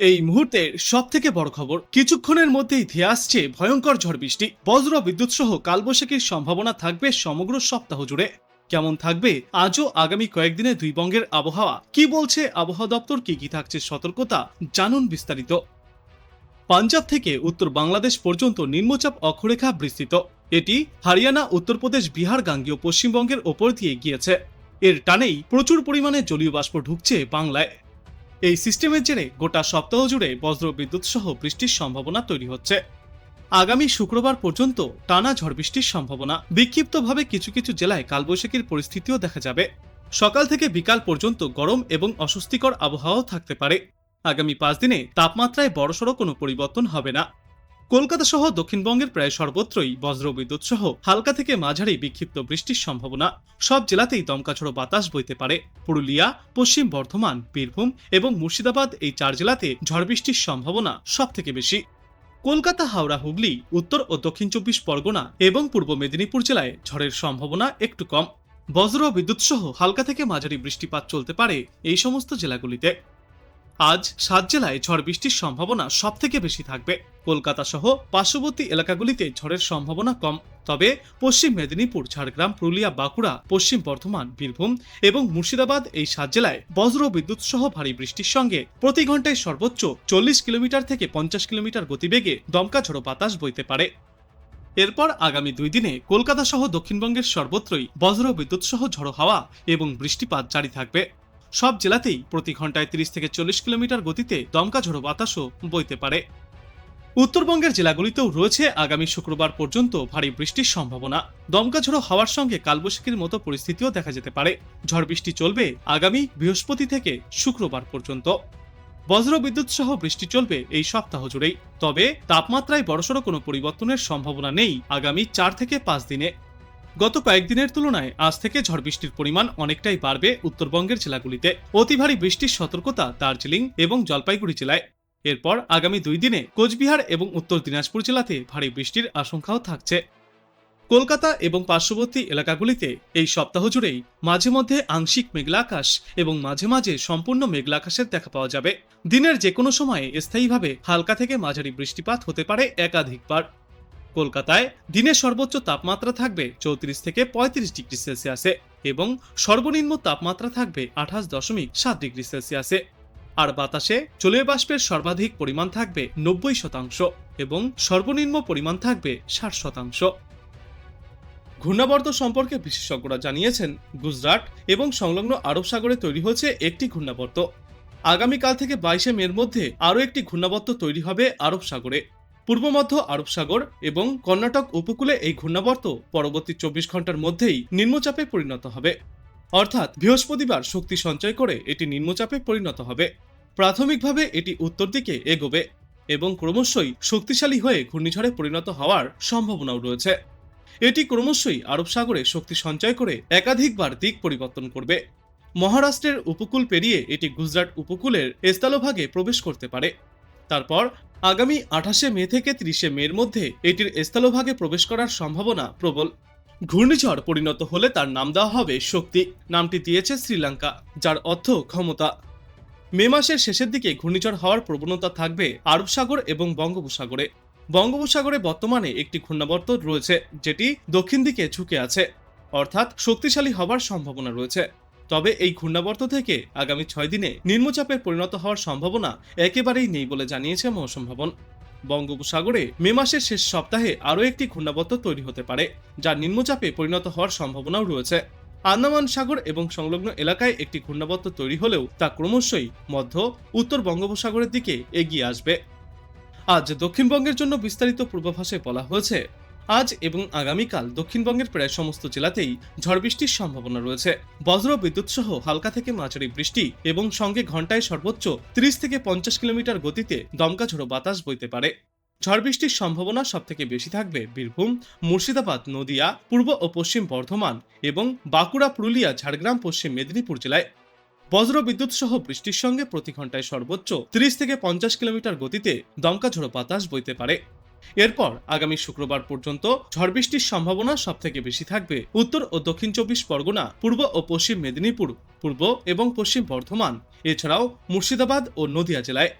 এই মুহূর্তের সব থেকে বড় খবর, কিছুক্ষণের মধ্যেই ধেয়ে আসছে ভয়ঙ্কর ঝড় বৃষ্টি, বজ্র বিদ্যুৎ সহ কালবৈশাখীর সম্ভাবনা থাকবে সমগ্র সপ্তাহ জুড়ে। কেমন থাকবে, আজও আগামী কয়েকদিনে দুই বঙ্গের আবহাওয়া? কি বলছে আবহাওয়া দপ্তর, কি কি থাকছে সতর্কতা, জানুন বিস্তারিত। পাঞ্জাব থেকে উত্তর বাংলাদেশ পর্যন্ত নিম্নচাপ অক্ষরেখা বিস্তৃত। এটি হারিয়ানা, উত্তরপ্রদেশ, বিহার, গাঙ্গীয় পশ্চিমবঙ্গের ওপর দিয়ে গিয়েছে। এর টানেই প্রচুর পরিমাণে জলীয় বাষ্প ঢুকছে বাংলায়। এই সিস্টেমের জেরে গোটা সপ্তাহ জুড়ে বজ্র বিদ্যুৎ সহ বৃষ্টির সম্ভাবনা তৈরি হচ্ছে। আগামী শুক্রবার পর্যন্ত টানা ঝড় বৃষ্টির সম্ভাবনা। বিক্ষিপ্তভাবে কিছু কিছু জেলায় কালবৈশাখীর পরিস্থিতিও দেখা যাবে। সকাল থেকে বিকাল পর্যন্ত গরম এবং অস্বস্তিকর আবহাওয়াও থাকতে পারে। আগামী পাঁচ দিনে তাপমাত্রায় বড়সড় কোনো পরিবর্তন হবে না। কলকাতা সহ দক্ষিণবঙ্গের প্রায় সর্বত্রই বজ্র বিদ্যুৎ সহ হালকা থেকে মাঝারি বিক্ষিপ্ত বৃষ্টির সম্ভাবনা। সব জেলাতেই দমকাছড়ো বাতাস বইতে পারে। পুরুলিয়া, পশ্চিম বর্ধমান, বীরভূম এবং মুর্শিদাবাদ এই চার জেলাতে ঝড় বৃষ্টির সম্ভাবনা সব থেকে বেশি। কলকাতা, হাওড়া, হুগলি, উত্তর ও দক্ষিণ চব্বিশ পরগনা এবং পূর্ব মেদিনীপুর জেলায় ঝড়ের সম্ভাবনা একটু কম। বজ্র বিদ্যুৎ সহ হালকা থেকে মাঝারি বৃষ্টিপাত চলতে পারে এই সমস্ত জেলাগুলিতে। আজ সাত জেলায় ঝড় বৃষ্টির সম্ভাবনা সব থেকে বেশি থাকবে। কলকাতা সহ পার্শ্ববর্তী এলাকাগুলিতে ঝড়ের সম্ভাবনা কম। তবে পশ্চিম মেদিনীপুর, ঝাড়গ্রাম, পুরুলিয়া, বাঁকুড়া, পশ্চিম বর্ধমান, বীরভূম এবং মুর্শিদাবাদ এই সাত জেলায় বজ্র বিদ্যুৎ সহ ভারী বৃষ্টির সঙ্গে প্রতি ঘন্টায় সর্বোচ্চ চল্লিশ কিলোমিটার থেকে পঞ্চাশ কিলোমিটার গতিবেগে দমকা ঝড়ো বাতাস বইতে পারে। এরপর আগামী দুই দিনে কলকাতা সহ দক্ষিণবঙ্গের সর্বত্রই বজ্র বিদ্যুৎ সহ ঝড়ো হাওয়া এবং বৃষ্টিপাত জারি থাকবে। সব জেলাতেই প্রতি ঘন্টায় তিরিশ থেকে চল্লিশ কিলোমিটার গতিতে দমকা ঝড়ো বাতাসও বইতে পারে। উত্তরবঙ্গের জেলাগুলিতেও রয়েছে আগামী শুক্রবার পর্যন্ত ভারী বৃষ্টির সম্ভাবনা। দমকা ঝড়ো হাওয়ার সঙ্গে কালবৈশাখীর মতো পরিস্থিতিও দেখা যেতে পারে। ঝড় বৃষ্টি চলবে আগামী বৃহস্পতি থেকে শুক্রবার পর্যন্ত। বজ্র বিদ্যুৎ সহ বৃষ্টি চলবে এই সপ্তাহ জুড়েই। তবে তাপমাত্রায় বড়সড় কোনো পরিবর্তনের সম্ভাবনা নেই আগামী চার থেকে পাঁচ দিনে। গত কয়েকদিনের তুলনায় আজ থেকে ঝড় বৃষ্টির পরিমাণ অনেকটাই বাড়বে উত্তরবঙ্গের জেলাগুলিতে। অতি ভারী বৃষ্টির সতর্কতা দার্জিলিং এবং জলপাইগুড়ি জেলায়। এরপর আগামী দুই দিনে কোচবিহার এবং উত্তর দিনাজপুর জেলাতে ভারী বৃষ্টির আশঙ্কাও থাকছে। কলকাতা এবং পার্শ্ববর্তী এলাকাগুলিতে এই সপ্তাহ জুড়েই মাঝে মধ্যে আংশিক মেঘলা আকাশ এবং মাঝে মাঝে সম্পূর্ণ মেঘলা আকাশের দেখা পাওয়া যাবে। দিনের যে কোনো সময়ে স্থায়ীভাবে হালকা থেকে মাঝারি বৃষ্টিপাত হতে পারে একাধিকবার। কলকাতায় দিনের সর্বোচ্চ তাপমাত্রা থাকবে চৌত্রিশ থেকে পঁয়ত্রিশ ডিগ্রি সেলসিয়াসে এবং সর্বনিম্ন তাপমাত্রা থাকবে আঠাশ দশমিক সাত ডিগ্রি সেলসিয়াসে। আর বাতাসে জলীয় বাষ্পের সর্বাধিক পরিমাণ থাকবে নব্বই শতাংশ এবং সর্বনিম্ন পরিমাণ থাকবে ষাট শতাংশ। ঘূর্ণাবর্ত সম্পর্কে বিশেষজ্ঞরা জানিয়েছেন, গুজরাট এবং সংলগ্ন আরব সাগরে তৈরি হয়েছে একটি ঘূর্ণাবর্ত। আগামীকাল থেকে বাইশে মের মধ্যে আরও একটি ঘূর্ণাবর্ত তৈরি হবে আরব সাগরে। পূর্ব মধ্য আরব সাগর এবং কর্ণাটক উপকূলে এই ঘূর্ণাবর্ত পরবর্তী চব্বিশ ঘণ্টার মধ্যেই নিম্নচাপে পরিণত হবে। অর্থাৎ বৃহস্পতিবার শক্তি সঞ্চয় করে এটি নিম্নচাপে পরিণত হবে। প্রাথমিকভাবে এটি উত্তর দিকে এগোবে এবং ক্রমশই শক্তিশালী হয়ে ঘূর্ণিঝড়ে পরিণত হওয়ার সম্ভাবনাও রয়েছে। এটি ক্রমশই আরব সাগরে শক্তি সঞ্চয় করে একাধিকবার দিক পরিবর্তন করবে। মহারাষ্ট্রের উপকূল পেরিয়ে এটি গুজরাট উপকূলের স্থলভাগে প্রবেশ করতে পারে। তারপর আগামী আঠাশে মে থেকে ত্রিশে মের মধ্যে এটির স্থলভাগে প্রবেশ করার সম্ভাবনা প্রবল। ঘূর্ণিঝড় পরিণত হলে তার নাম দেওয়া হবে শক্তি। নামটি দিয়েছে শ্রীলঙ্কা, যার অর্থ ক্ষমতা। মে মাসের শেষের দিকে ঘূর্ণিঝড় হওয়ার প্রবণতা থাকবে আরব সাগর এবং বঙ্গোপসাগরে। বঙ্গোপসাগরে বর্তমানে একটি ঘূর্ণাবর্ত রয়েছে, যেটি দক্ষিণ দিকে ঝুঁকে আছে, অর্থাৎ শক্তিশালী হবার সম্ভাবনা রয়েছে। তবে এই ঘূর্ণাবর্ত থেকে আগামী ছয় দিনে নিম্নচাপে পরিণত হওয়ার সম্ভাবনা একেবারেই নেই বলে জানিয়েছে মৌসুম ভবন। বঙ্গোপসাগরে মে মাসের শেষ সপ্তাহে আরও একটি ঘূর্ণাবর্ত তৈরি হতে পারে, যা নিম্নচাপে পরিণত হওয়ার সম্ভাবনাও রয়েছে। আন্দামান সাগর এবং সংলগ্ন এলাকায় একটি ঘূর্ণাবর্ত তৈরি হলেও তা ক্রমশই মধ্য, উত্তর বঙ্গোপসাগরের দিকে এগিয়ে আসবে। আজ দক্ষিণবঙ্গের জন্য বিস্তারিত পূর্বাভাসে বলা হয়েছে আজ এবং আগামীকাল দক্ষিণবঙ্গের প্রায় সমস্ত জেলাতেই ঝড় বৃষ্টির সম্ভাবনা রয়েছে। বজ্র বিদ্যুৎ সহ হালকা থেকে মাঝারি বৃষ্টি এবং সঙ্গে ঘন্টায় সর্বোচ্চ 30 থেকে পঞ্চাশ কিলোমিটার গতিতে দমকা ঝোড়ো বাতাস বইতে পারে। ঝড় বৃষ্টির সম্ভাবনা সবথেকে বেশি থাকবে বীরভূম, মুর্শিদাবাদ, নদিয়া, পূর্ব ও পশ্চিম বর্ধমান এবং বাঁকুড়া, পুরুলিয়া, ঝাড়গ্রাম, পশ্চিম মেদিনীপুর জেলায়। বজ্র বিদ্যুৎ সহ বৃষ্টির সঙ্গে প্রতি ঘন্টায় সর্বোচ্চ 30 থেকে পঞ্চাশ কিলোমিটার গতিতে দমকা ঝোড়ো বাতাস বইতে পারে। এরপর আগামী শুক্রবার পর্যন্ত ঝড় বৃষ্টির সম্ভাবনা সবথেকে বেশি থাকবে উত্তর ও দক্ষিণ চব্বিশ পরগনা, পূর্ব ও পশ্চিম মেদিনীপুর, পূর্ব এবং পশ্চিম বর্ধমান, এছাড়াও মুর্শিদাবাদ ও নদিয়া জেলায়।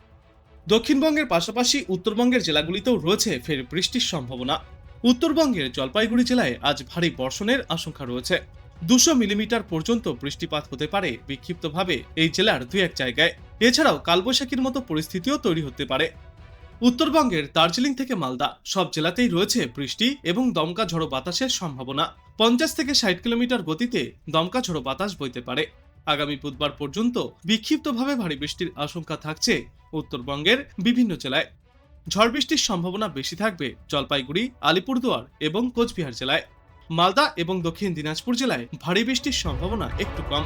দক্ষিণবঙ্গের পাশাপাশি উত্তরবঙ্গের জেলাগুলিতেও রয়েছে ফের বৃষ্টির সম্ভাবনা। উত্তরবঙ্গের জলপাইগুড়ি জেলায় আজ ভারী বর্ষণের আশঙ্কা রয়েছে। দুশো মিলিমিটার পর্যন্ত বৃষ্টিপাত হতে পারে বিক্ষিপ্তভাবে এই জেলার দুই এক জায়গায়। এছাড়াও কালবৈশাখীর মতো পরিস্থিতিও তৈরি হতে পারে। উত্তরবঙ্গের দার্জিলিং থেকে মালদা সব জেলাতেই রয়েছে বৃষ্টি এবং দমকা ঝড়ো বাতাসের সম্ভাবনা। পঞ্চাশ থেকে ষাট কিলোমিটার গতিতে দমকা ঝড়ো বাতাস বইতে পারে। আগামী বুধবার পর্যন্ত বিক্ষিপ্তভাবে ভারী বৃষ্টির আশঙ্কা থাকছে উত্তরবঙ্গের বিভিন্ন জেলায়। ঝড় বৃষ্টির সম্ভাবনা বেশি থাকবে জলপাইগুড়ি, আলিপুরদুয়ার এবং কোচবিহার জেলায়। মালদা এবং দক্ষিণ দিনাজপুর জেলায় ভারী বৃষ্টির সম্ভাবনা একটু কম।